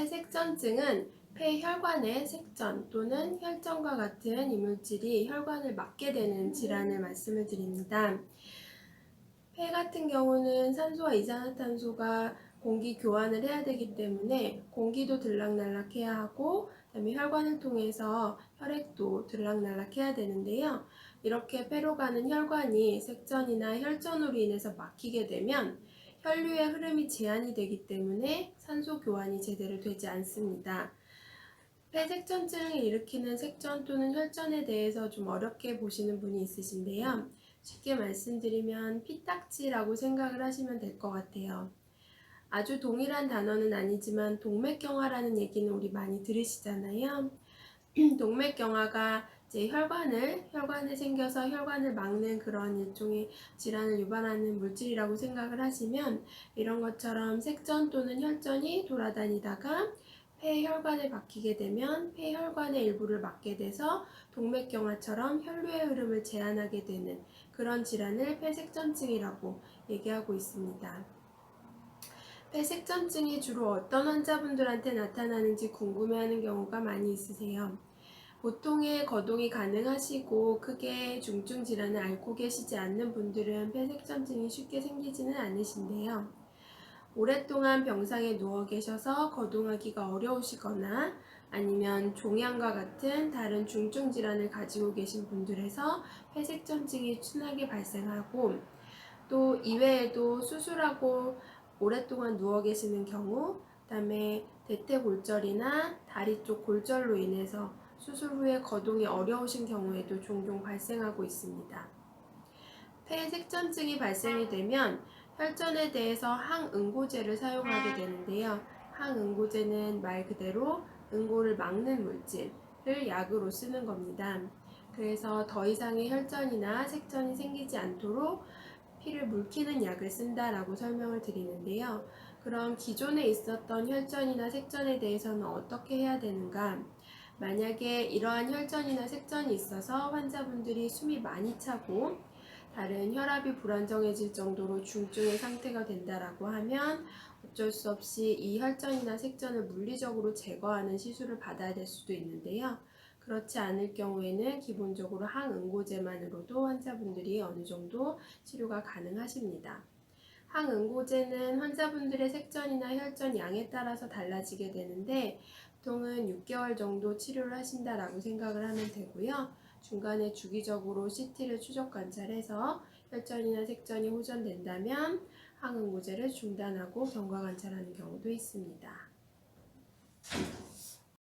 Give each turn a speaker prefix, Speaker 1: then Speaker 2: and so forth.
Speaker 1: 폐색전증은 폐혈관의 색전 또는 혈전과 같은 이물질이 혈관을 막게 되는 질환을 말씀을 드립니다. 폐 같은 경우는 산소와 이산화탄소가 공기 교환을 해야 되기 때문에 공기도 들락날락해야 하고 그다음에 혈관을 통해서 혈액도 들락날락해야 되는데요. 이렇게 폐로 가는 혈관이 색전이나 혈전으로 인해서 막히게 되면 혈류의 흐름이 제한이 되기 때문에 산소 교환이 제대로 되지 않습니다. 폐색전증을 일으키는 색전 또는 혈전에 대해서 좀 어렵게 보시는 분이 있으신데요. 쉽게 말씀드리면 피딱지라고 생각을 하시면 될 것 같아요. 아주 동일한 단어는 아니지만 동맥경화라는 얘기는 우리 많이 들으시잖아요. 동맥경화가 이제 혈관을 혈관에 생겨서 혈관을 막는 그런 일종의 질환을 유발하는 물질이라고 생각을 하시면 이런 것처럼 색전 또는 혈전이 돌아다니다가 폐혈관에 박히게 되면 폐혈관의 일부를 막게 돼서 동맥경화처럼 혈류의 흐름을 제한하게 되는 그런 질환을 폐색전증이라고 얘기하고 있습니다. 폐색전증이 주로 어떤 환자분들한테 나타나는지 궁금해하는 경우가 많이 있으세요. 보통의 거동이 가능하시고 크게 중증 질환을 앓고 계시지 않는 분들은 폐색전증이 쉽게 생기지는 않으신데요. 오랫동안 병상에 누워 계셔서 거동하기가 어려우시거나 아니면 종양과 같은 다른 중증 질환을 가지고 계신 분들에서 폐색전증이 흔하게 발생하고 또 이외에도 수술하고 오랫동안 누워 계시는 경우 그다음에 대퇴골절이나 다리 쪽 골절로 인해서 수술 후에 거동이 어려우신 경우에도 종종 발생하고 있습니다. 폐색전증이 발생이 되면 혈전에 대해서 항응고제를 사용하게 되는데요. 항응고제는 말 그대로 응고를 막는 물질을 약으로 쓰는 겁니다. 그래서 더 이상의 혈전이나 색전이 생기지 않도록 피를 물키는 약을 쓴다라고 설명을 드리는데요. 그럼 기존에 있었던 혈전이나 색전에 대해서는 어떻게 해야 되는가? 만약에 이러한 혈전이나 색전이 있어서 환자분들이 숨이 많이 차고 다른 혈압이 불안정해질 정도로 중증의 상태가 된다라고 하면 어쩔 수 없이 이 혈전이나 색전을 물리적으로 제거하는 시술을 받아야 될 수도 있는데요. 그렇지 않을 경우에는 기본적으로 항응고제만으로도 환자분들이 어느 정도 치료가 가능하십니다. 항응고제는 환자분들의 색전이나 혈전 양에 따라서 달라지게 되는데 보통은 6개월 정도 치료를 하신다라고 생각을 하면 되고요. 중간에 주기적으로 CT를 추적 관찰해서 혈전이나 색전이 호전된다면 항응고제를 중단하고 경과 관찰하는 경우도 있습니다.